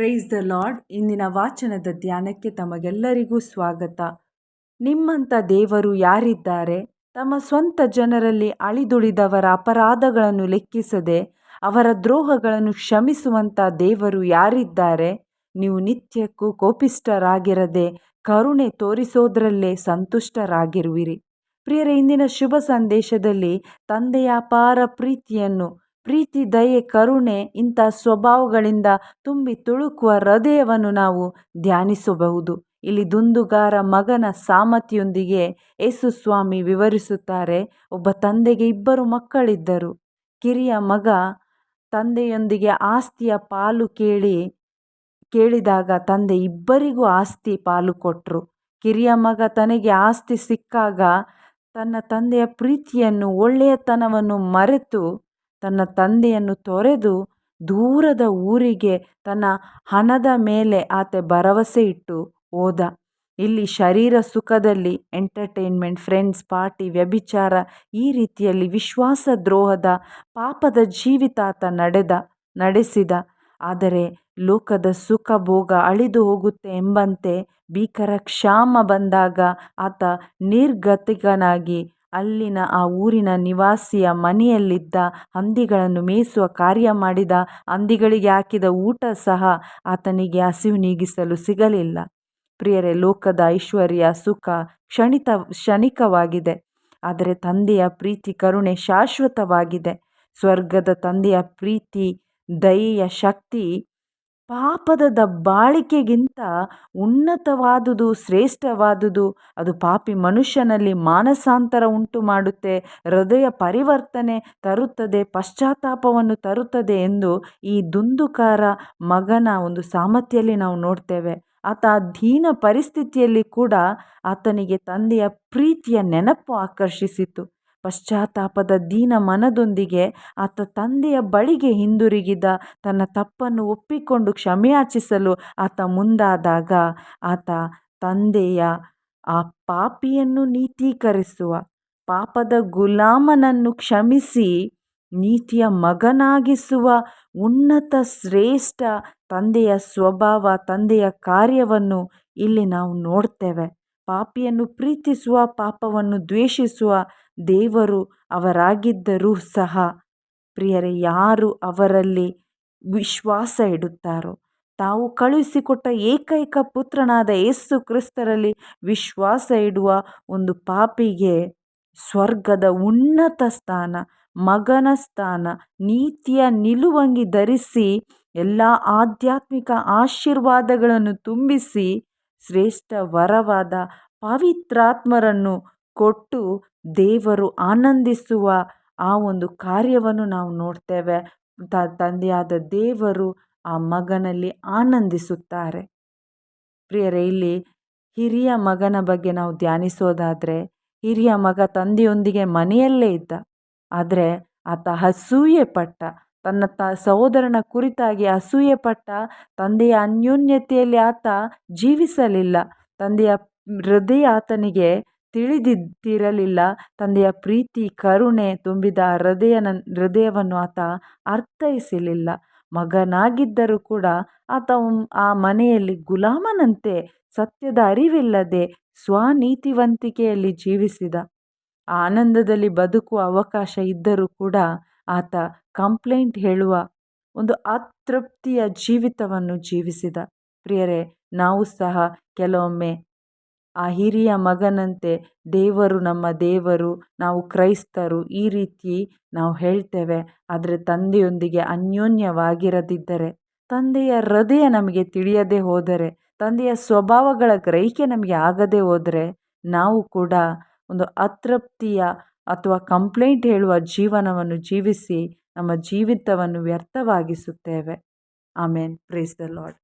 Praise the lord ಇಂದಿನ ವಾಚನದ ಧ್ಯಾನಕ್ಕೆ ತಮಗೆಲ್ಲರಿಗೂ ಸ್ವಾಗತ. ನಿಮ್ಮಂಥ ದೇವರು ಯಾರಿದ್ದಾರೆ? ತಮ್ಮ ಸ್ವಂತ ಜನರಲ್ಲಿ ಅಳಿದುಳಿದವರ ಅಪರಾಧಗಳನ್ನು ಲೆಕ್ಕಿಸದೆ ಅವರ ದ್ರೋಹಗಳನ್ನು ಕ್ಷಮಿಸುವಂಥ ದೇವರು ಯಾರಿದ್ದಾರೆ? ನೀವು ನಿತ್ಯಕ್ಕೂ ಕೋಪಿಷ್ಟರಾಗಿರದೆ ಕರುಣೆ ತೋರಿಸೋದ್ರಲ್ಲೇ ಸಂತುಷ್ಟರಾಗಿರುವಿರಿ. ಪ್ರಿಯರ, ಇಂದಿನ ಶುಭ ಸಂದೇಶದಲ್ಲಿ ತಂದೆಯ ಅಪಾರ ಪ್ರೀತಿಯನ್ನು ಪ್ರೀತಿ, ದಯೆ, ಕರುಣೆ ಇಂಥ ಸ್ವಭಾವಗಳಿಂದ ತುಂಬಿ ತುಳುಕುವ ಹೃದಯವನ್ನು ನಾವು ಧ್ಯಾನಿಸಬಹುದು. ಇಲ್ಲಿ ದುಂದುಗಾರ ಮಗನ ಸಾಮತಿಯೊಂದಿಗೆ ಯೇಸು ಸ್ವಾಮಿ ವಿವರಿಸುತ್ತಾರೆ, ಒಬ್ಬ ತಂದೆಗೆ ಇಬ್ಬರು ಮಕ್ಕಳಿದ್ದರು. ಕಿರಿಯ ಮಗ ತಂದೆಯೊಂದಿಗೆ ಆಸ್ತಿಯ ಪಾಲು ಕೇಳಿ, ಕೇಳಿದಾಗ ತಂದೆ ಇಬ್ಬರಿಗೂ ಆಸ್ತಿ ಪಾಲು ಕೊಟ್ಟರು ಕಿರಿಯ ಮಗ ತನಗೆ ಆಸ್ತಿ ಸಿಕ್ಕಾಗ ತನ್ನ ತಂದೆಯ ಪ್ರೀತಿಯನ್ನು ಒಳ್ಳೆಯತನವನ್ನು ಮರೆತು ತನ್ನ ತಂದೆಯನ್ನು ತೊರೆದು ದೂರದ ಊರಿಗೆ ತನ್ನ ಹಣದ ಮೇಲೆ ಆತ ಭರವಸೆ ಇಟ್ಟು ಹೋದ. ಇಲ್ಲಿ ಶರೀರ ಸುಖದಲ್ಲಿ ಎಂಟರ್ಟೈನ್ಮೆಂಟ್ ಫ್ರೆಂಡ್ಸ್ ಪಾರ್ಟಿ ವ್ಯಭಿಚಾರ ಈ ರೀತಿಯಲ್ಲಿ ವಿಶ್ವಾಸ ದ್ರೋಹದ ಪಾಪದ ಜೀವಿತ ಆತ ನಡೆದ, ನಡೆಸಿದ. ಆದರೆ ಲೋಕದ ಸುಖ ಭೋಗ ಅಳಿದು ಹೋಗುತ್ತೆ ಎಂಬಂತೆ ಭೀಕರ ಕ್ಷಾಮ ಬಂದಾಗ ಆತ ನಿರ್ಗತಿಕನಾಗಿ ಅಲ್ಲಿನ ಆ ಊರಿನ ನಿವಾಸಿಯ ಮನೆಯಲ್ಲಿದ್ದ ಹಂದಿಗಳನ್ನು ಮೇಯಿಸುವ ಕಾರ್ಯ ಮಾಡಿದ ಹಂದಿಗಳಿಗೆ ಹಾಕಿದ ಊಟ ಸಹ ಆತನಿಗೆ ಹಸಿವು ನೀಗಿಸಲು ಸಿಗಲಿಲ್ಲ. ಪ್ರಿಯರೇ, ಲೋಕದ ಐಶ್ವರ್ಯ, ಸುಖ ಕ್ಷಣಿತ, ಕ್ಷಣಿಕವಾಗಿದೆ. ಆದರೆ ತಂದೆಯ ಪ್ರೀತಿ, ಕರುಣೆ ಶಾಶ್ವತವಾಗಿದೆ. ಸ್ವರ್ಗದ ತಂದೆಯ ಪ್ರೀತಿ, ದಯೆಯ ಶಕ್ತಿ ಪಾಪದ ದಬ್ಬಾಳಿಕೆಗಿಂತ ಉನ್ನತವಾದುದು, ಶ್ರೇಷ್ಠವಾದುದು, ಅದು ಪಾಪಿ ಮನುಷ್ಯನಲ್ಲಿ ಮಾನಸಾಂತರ ಉಂಟು ಮಾಡುತ್ತೆ, ಹೃದಯ ಪರಿವರ್ತನೆ ತರುತ್ತದೆ, ಪಶ್ಚಾತ್ತಾಪವನ್ನು ತರುತ್ತದೆ ಎಂದು ಈ ದುಂದುಕಾರ ಮಗನ ಒಂದು ಸಾಮರ್ಥ್ಯಲ್ಲಿ ನಾವು ನೋಡ್ತೇವೆ. ಆತ ದೀನ ಪರಿಸ್ಥಿತಿಯಲ್ಲಿ ಕೂಡ ಆತನಿಗೆ ತಂದೆಯ ಪ್ರೀತಿಯ ನೆನಪು ಆಕರ್ಷಿಸಿತು. ಪಶ್ಚಾತ್ತಾಪದ ದೀನ ಮನದೊಂದಿಗೆ ಆತ ತಂದೆಯ ಬಳಿಗೆ ಹಿಂದಿರುಗಿದ ತನ್ನ ತಪ್ಪನ್ನು ಒಪ್ಪಿಕೊಂಡು ಕ್ಷಮೆಯಾಚಿಸಲು ಆತ ಮುಂದಾದಾಗ ಆತ ತಂದೆಯ ಆ ಪಾಪಿಯನ್ನು ನೀತೀಕರಿಸುವ, ಪಾಪದ ಗುಲಾಮನನ್ನು ಕ್ಷಮಿಸಿ ನೀತಿಯ ಮಗನಾಗಿಸುವ ಉನ್ನತ ಶ್ರೇಷ್ಠ ತಂದೆಯ ಸ್ವಭಾವ, ತಂದೆಯ ಕಾರ್ಯವನ್ನು ಇಲ್ಲಿ ನಾವು ನೋಡ್ತೇವೆ. ಪಾಪಿಯನ್ನು ಪ್ರೀತಿಸುವ, ಪಾಪವನ್ನು ದ್ವೇಷಿಸುವ ದೇವರು ಅವರಾಗಿದ್ದರೂ ಸಹ, ಪ್ರಿಯರೇ, ಯಾರು ಅವರಲ್ಲಿ ವಿಶ್ವಾಸ ಇಡುತ್ತಾರೋ? ತಾವು ಕಳುಹಿಸಿಕೊಟ್ಟ ಏಕೈಕ ಪುತ್ರನಾದ ಯೇಸು ಕ್ರಿಸ್ತರಲ್ಲಿ ವಿಶ್ವಾಸ ಇಡುವ ಒಂದು ಪಾಪಿಗೆ ಸ್ವರ್ಗದ ಉನ್ನತ ಸ್ಥಾನ, ಮಗನ ಸ್ಥಾನ, ನೀತಿಯ ನಿಲುವಂಗಿ ಧರಿಸಿ, ಎಲ್ಲ ಆಧ್ಯಾತ್ಮಿಕ ಆಶೀರ್ವಾದಗಳನ್ನು ತುಂಬಿಸಿ, ಶ್ರೇಷ್ಠ ವರವಾದ ಪವಿತ್ರಾತ್ಮರನ್ನು ಕೊಟ್ಟು ದೇವರು ಆನಂದಿಸುವ ಆ ಒಂದು ಕಾರ್ಯವನ್ನು ನಾವು ನೋಡ್ತೇವೆ. ತ, ತಂದೆಯಾದ ದೇವರು ಆ ಮಗನಲ್ಲಿ ಆನಂದಿಸುತ್ತಾರೆ. ಪ್ರಿಯರೇ, ಇಲ್ಲಿ ಹಿರಿಯ ಮಗನ ಬಗ್ಗೆ ನಾವು ಧ್ಯಾನಿಸೋದಾದರೆ, ಹಿರಿಯ ಮಗ ತಂದೆಯೊಂದಿಗೆ ಮನೆಯಲ್ಲೇ ಇದ್ದ. ಆದರೆ ಆತ ಅಸೂಯೆ ಪಟ್ಟ ತನ್ನ ತ, ಸಹೋದರನ ಕುರಿತಾಗಿ ಅಸೂಯೆ ಪಟ್ಟ ತಂದೆಯ ಅನ್ಯೋನ್ಯತೆಯಲ್ಲಿ ಆತ ಜೀವಿಸಲಿಲ್ಲ. ತಂದೆಯ ಹೃದಯ ಆತನಿಗೆ ತಿಳಿದಿದ್ದಿರಲಿಲ್ಲ. ತಂದೆಯ ಪ್ರೀತಿ, ಕರುಣೆ ತುಂಬಿದ ಹೃದಯನ, ಹೃದಯವನ್ನು ಆತ ಅರ್ಥೈಸಲಿಲ್ಲ. ಮಗನಾಗಿದ್ದರೂ ಕೂಡ ಆತ ಆ ಮನೆಯಲ್ಲಿ ಗುಲಾಮನಂತೆ ಸತ್ಯದ ಅರಿವಿಲ್ಲದೆ ಸ್ವನೀತಿವಂತಿಕೆಯಲ್ಲಿ ಜೀವಿಸಿದ. ಆನಂದದಲ್ಲಿ ಬದುಕುವ ಅವಕಾಶ ಇದ್ದರೂ ಕೂಡ ಆತ ಕಂಪ್ಲೇಂಟ್ ಹೇಳುವ ಒಂದು ಅತೃಪ್ತಿಯ ಜೀವಿತವನ್ನು ಜೀವಿಸಿದ. ಪ್ರಿಯರೇ, ನಾವು ಸಹ ಕೆಲವೊಮ್ಮೆ ಆ ಹಿರಿಯ ಮಗನಂತೆ ದೇವರು ನಮ್ಮ ದೇವರು, ನಾವು ಕ್ರೈಸ್ತರು, ಈ ರೀತಿ ನಾವು ಹೇಳ್ತೇವೆ. ಆದರೆ ತಂದೆಯೊಂದಿಗೆ ಅನ್ಯೋನ್ಯವಾಗಿರದಿದ್ದರೆ, ತಂದೆಯ ಹೃದಯ ನಮಗೆ ತಿಳಿಯದೆ ಹೋದರೆ, ತಂದೆಯ ಸ್ವಭಾವಗಳ ಗ್ರಹಿಕೆ ನಮಗೆ ಆಗದೆ ಹೋದರೆ, ನಾವು ಕೂಡ ಒಂದು ಅತೃಪ್ತಿಯ ಅಥವಾ ಕಂಪ್ಲೇಂಟ್ ಹೇಳುವ ಜೀವನವನ್ನು ಜೀವಿಸಿ ನಮ್ಮ ಜೀವಿತವನ್ನು ವ್ಯರ್ಥವಾಗಿಸುತ್ತೇವೆ. ಆಮೇನ್. Praise the lord